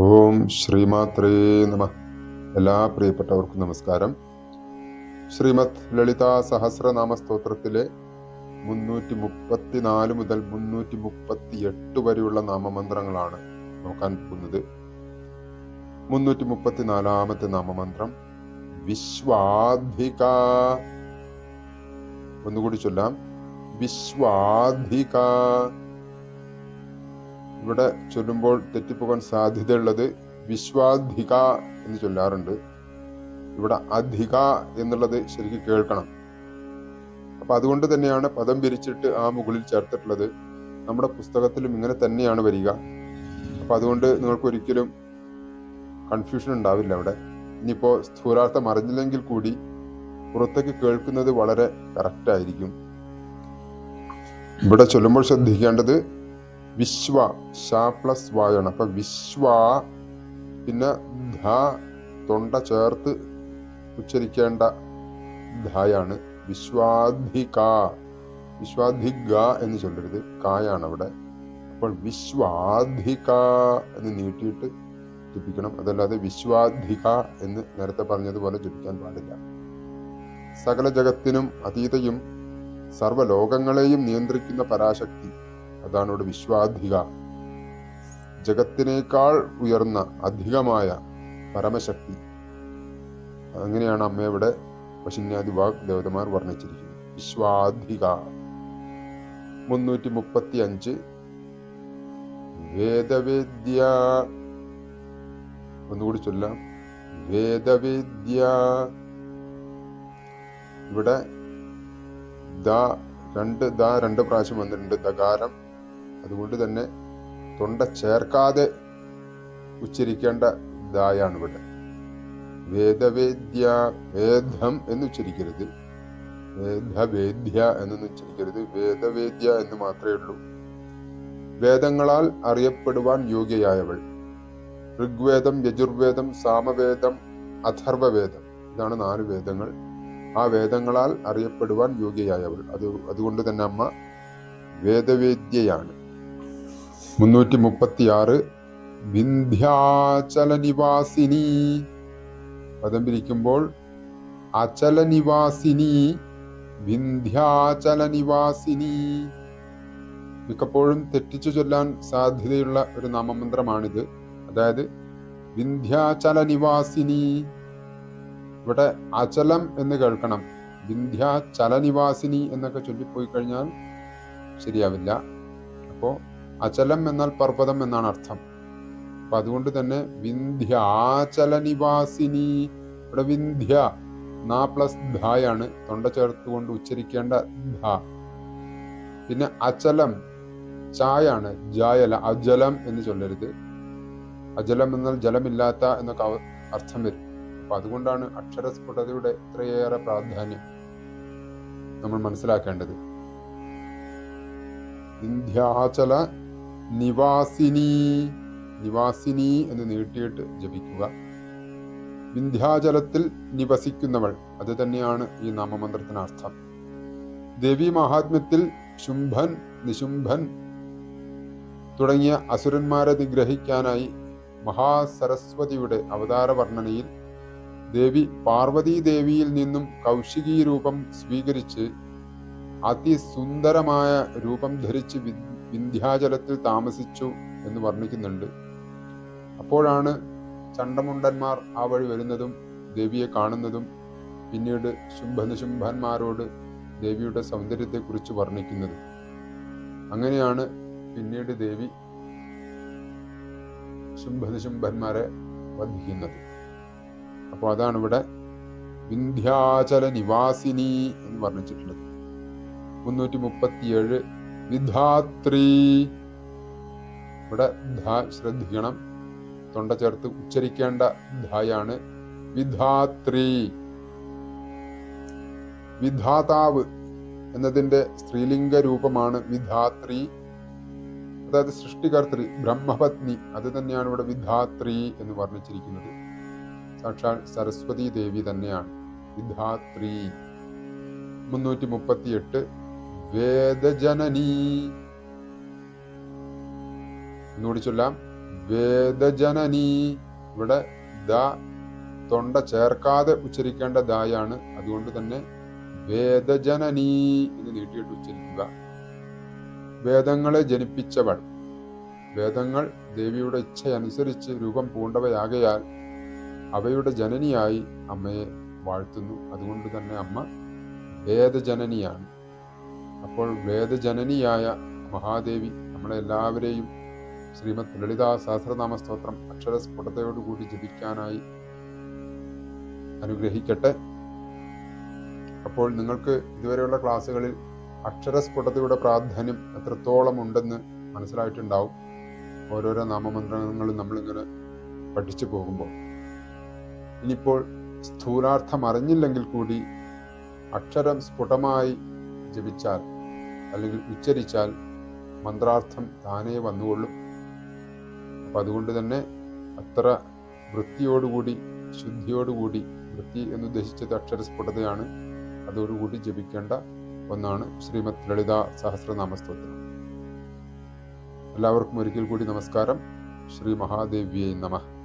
ഓം ശ്രീമാത്രേ നമ. എല്ലാ പ്രിയപ്പെട്ടവർക്കും നമസ്കാരം. ശ്രീമത് ലളിതാ സഹസ്രനാമ സ്തോത്രത്തിലെ മുന്നൂറ്റി മുപ്പത്തിനാല് മുതൽ മുന്നൂറ്റി മുപ്പത്തി എട്ട് വരെയുള്ള നാമമന്ത്രങ്ങളാണ് നോക്കാൻ പോകുന്നത്. മുന്നൂറ്റി മുപ്പത്തിനാലാമത്തെ നാമമന്ത്രം വിശ്വാധിക. ഒന്നുകൂടി ചൊല്ലാം. വിശ്വാധിക. ഇവിടെ ചൊല്ലുമ്പോൾ തെറ്റിപ്പോകാൻ സാധ്യതയുള്ളത് വിശ്വാധിക എന്ന് ചൊല്ലാറുണ്ട്. ഇവിടെ അധിക എന്നുള്ളത് ശരിക്കും കേൾക്കണം. അപ്പൊ അതുകൊണ്ട് തന്നെയാണ് പദം പിരിച്ചിട്ട് ആ മുകളിൽ ചേർത്തിട്ടുള്ളത്. നമ്മുടെ പുസ്തകത്തിലും ഇങ്ങനെ തന്നെയാണ് വരിക. അപ്പൊ അതുകൊണ്ട് നിങ്ങൾക്ക് ഒരിക്കലും കൺഫ്യൂഷൻ ഉണ്ടാവില്ല അവിടെ. ഇനിയിപ്പോ സ്ഥൂലാർത്ഥം അറിഞ്ഞില്ലെങ്കിൽ കൂടി പുറത്തേക്ക് കേൾക്കുന്നത് വളരെ കറക്റ്റ് ആയിരിക്കും. ഇവിടെ ചൊല്ലുമ്പോൾ ശ്രദ്ധിക്കേണ്ടത് വിശ്വ ഷ പ്ലസ് വായാണ്. അപ്പൊ വിശ്വ പിന്നെ ധ തൊണ്ട ചേർത്ത് ഉച്ചരിക്കേണ്ട ധായാണ്. വിശ്വാധിക വിശ്വാധിക എന്ന് ചൊല്ലരുത്. കായാണ് അവിടെ അപ്പോൾ വിശ്വാധിക എന്ന് നീട്ടിയിട്ട് ജപിക്കണം. അതല്ലാതെ വിശ്വാധിക എന്ന് നേരത്തെ പറഞ്ഞതുപോലെ ജപിക്കാൻ പാടില്ല. സകല ജഗത്തിനും അതീതയും സർവലോകങ്ങളെയും നിയന്ത്രിക്കുന്ന പരാശക്തി അതാണ് ഇവിടെ വിശ്വാധിക. ജഗത്തിനേക്കാൾ ഉയർന്ന അധികമായ പരമശക്തി. അങ്ങനെയാണ് അമ്മയുടെ പശുന്യാദി വാഗ് ദേവതമാർ വർണിച്ചിരിക്കുന്നത്. വിശ്വാധിക. മുന്നൂറ്റി മുപ്പത്തി അഞ്ച് വേദവേദ്യ. ഒന്നുകൂടി ചൊല്ലാം. വേദവേദ്യ. ഇവിടെ ദ രണ്ട് ദ രണ്ട് പ്രാവശ്യം വന്നിട്ടുണ്ട്. ദകാരം. അതുകൊണ്ട് തന്നെ തൊണ്ട ചേർക്കാതെ ഉച്ചരിക്കേണ്ട ദായാണ് ഇവിടെ. വേദവേദ്യ വേദം എന്ന് ഉച്ചരിക്കരുത്. വേദവേദ്യ എന്നൊന്നും ഉച്ചരിക്കരുത്. വേദവേദ്യ എന്ന് മാത്രമേ ഉള്ളൂ. വേദങ്ങളാൽ അറിയപ്പെടുവാൻ യോഗ്യയായവൾ. ഋഗ്വേദം യജുർവേദം സാമവേദം അഥർവവേദം ഇതാണ് നാല് വേദങ്ങൾ. ആ വേദങ്ങളാൽ അറിയപ്പെടുവാൻ യോഗ്യയായവൾ. അത് അതുകൊണ്ട് തന്നെ അമ്മ വേദവേദ്യയാണ്. മുന്നൂറ്റി മുപ്പത്തി ആറ് വിന്ധ്യാചല നിവാസിനി പദം പിരിക്കുമ്പോൾ അചല നിവാസിനി വിന്ധ്യാചല നിവാസിനി മിക്കപ്പോഴും തെറ്റിച്ചു ചൊല്ലാൻ സാധ്യതയുള്ള ഒരു നാമമന്ത്രമാണിത്. അതായത് വിന്ധ്യാചല നിവാസിനി ഇവിടെ അചലം എന്ന് കേൾക്കണം. വിന്ധ്യാചല നിവാസിനി എന്നൊക്കെ ചൊല്ലിപ്പോയി കഴിഞ്ഞാൽ ശരിയാവില്ല. അപ്പോ അചലം എന്നാൽ പർവതം എന്നാണ് അർത്ഥം. അപ്പൊ അതുകൊണ്ട് തന്നെ വിന്ധ്യാചല നിവാസിനി ഇവിടെ വിന്ധ്യ നാ പ്ലസ് ധായാണ് തൊണ്ട ചേർത്തുകൊണ്ട് ഉച്ചരിക്കേണ്ട ധ. പിന്നെ അചലം ചായാണ് ജായല അജലം എന്ന് ചൊല്ലരുത്. അജലം എന്നാൽ ജലമില്ലാത്ത എന്നൊക്കെ അർത്ഥം വരും. അപ്പൊ അതുകൊണ്ടാണ് അക്ഷരസ്ഫുടതയുടെ ഇത്രയേറെ പ്രാധാന്യം നമ്മൾ മനസ്സിലാക്കേണ്ടത്. വിന്ധ്യാചല നിവാസിനി നിവാസിനി എന്ന് നീട്ടിയിട്ട് ജപിക്കുക. വിന്ധ്യാചലത്തിൽ നിവസിക്കുന്നവൾ അത് തന്നെയാണ് ഈ നാമമന്ത്രത്തിന് അർത്ഥം. ദേവി മഹാത്മ്യത്തിൽ ശുംഭൻ നിശുംഭൻ തുടങ്ങിയ അസുരന്മാരെ നിഗ്രഹിക്കാനായി മഹാസരസ്വതിയുടെ അവതാര വർണനയിൽ ദേവി പാർവതീദേവിയിൽ നിന്നും കൗശികീ രൂപം സ്വീകരിച്ച് അതിസുന്ദരമായ രൂപം ധരിച്ച് വിന്ധ്യാചലത്തിൽ താമസിച്ചു എന്ന് വർണിക്കുന്നുണ്ട്. അപ്പോഴാണ് ചണ്ടമുണ്ടന്മാർ ആ വഴി വരുന്നതും ദേവിയെ കാണുന്നതും പിന്നീട് ശുംഭനശുംഭന്മാരോട് ദേവിയുടെ സൗന്ദര്യത്തെക്കുറിച്ച് വർണിക്കുന്നത്. അങ്ങനെയാണ് പിന്നീട് ദേവി ശുംഭനശുംഭന്മാരെ വധിക്കുന്നത്. അപ്പോൾ അതാണ് ഇവിടെ വിന്ധ്യാചല നിവാസിനി എന്ന് വർണിച്ചിട്ടുള്ളത്. മുന്നൂറ്റി മുപ്പത്തിയേഴ് വിധാത്രി. ഇവിടെ ധ ശ്രദ്ധിക്കണം. തൊണ്ട ചേർത്ത് ഉച്ചരിക്കേണ്ട ധായാണ് വിധാത്രി. വിധാതാവ് എന്നതിന്റെ സ്ത്രീലിംഗ രൂപമാണ് വിധാത്രി. അതായത് സൃഷ്ടികർത്തൃ ബ്രഹ്മപത്നി അത് തന്നെയാണ് ഇവിടെ വിധാത്രി എന്ന് വർണിച്ചിരിക്കുന്നത്. സാക്ഷാൽ സരസ്വതി ദേവി തന്നെയാണ് വിധാത്രി. മുന്നൂറ്റി മുപ്പത്തിയെട്ട് വേദജനനി. ഒന്നുകൂടി ചൊല്ലാം. വേദജനനി. ഇവിടെ ദ തൊണ്ട ചേർക്കാതെ ഉച്ചരിക്കേണ്ട ദായാണ്. അതുകൊണ്ട് തന്നെ വേദജനനി എന്ന് നീട്ടിയിട്ട് ഉച്ചരിക്കുക. വേദങ്ങളെ ജനിപ്പിച്ചവൾ. വേദങ്ങൾ ദേവിയുടെ ഇച്ഛയനുസരിച്ച് രൂപം പൂണ്ടവയാകയാൽ അവയുടെ ജനനിയായി അമ്മയെ വാഴ്ത്തുന്നു. അതുകൊണ്ട് തന്നെ അമ്മ വേദജനനിയാണ്. അപ്പോൾ വേദജനനിയായ മഹാദേവി നമ്മളെ എല്ലാവരെയും ശ്രീമദ് ലളിതാ സഹസ്രനാമ സ്തോത്രം അക്ഷരസ്ഫുടതയോടുകൂടി ജപിക്കാനായി അനുഗ്രഹിക്കട്ടെ. അപ്പോൾ നിങ്ങൾക്ക് ഇതുവരെയുള്ള ക്ലാസ്സുകളിൽ അക്ഷരസ്ഫുടതയുടെ പ്രാധാന്യം എത്രത്തോളം ഉണ്ടെന്ന് മനസ്സിലായിട്ടുണ്ടാവും. ഓരോരോ നാമമന്ത്രങ്ങളും നമ്മളിങ്ങനെ പഠിച്ചു പോകുമ്പോൾ. ഇനിയിപ്പോൾ സ്ഥൂലാർത്ഥം അറിഞ്ഞില്ലെങ്കിൽ കൂടി അക്ഷരം സ്ഫുടമായി ജപിച്ചാൽ അല്ലെങ്കിൽ ഉച്ചരിച്ചാൽ മന്ത്രാർത്ഥം താനേ വന്നുകൊള്ളും. അപ്പം അതുകൊണ്ട് തന്നെ അത്ര വൃത്തിയോടുകൂടി ശുദ്ധിയോടുകൂടി വൃത്തി എന്നുദ്ദേശിച്ചത് അക്ഷരസ്ഫുടതയാണ്. അതോടുകൂടി ജപിക്കേണ്ട ഒന്നാണ് ശ്രീമദ് ലളിത സഹസ്രനാമസ്തോത്രം. എല്ലാവർക്കും ഒരിക്കൽ കൂടി നമസ്കാരം. ശ്രീ മഹാദേവിയെ നമഃ.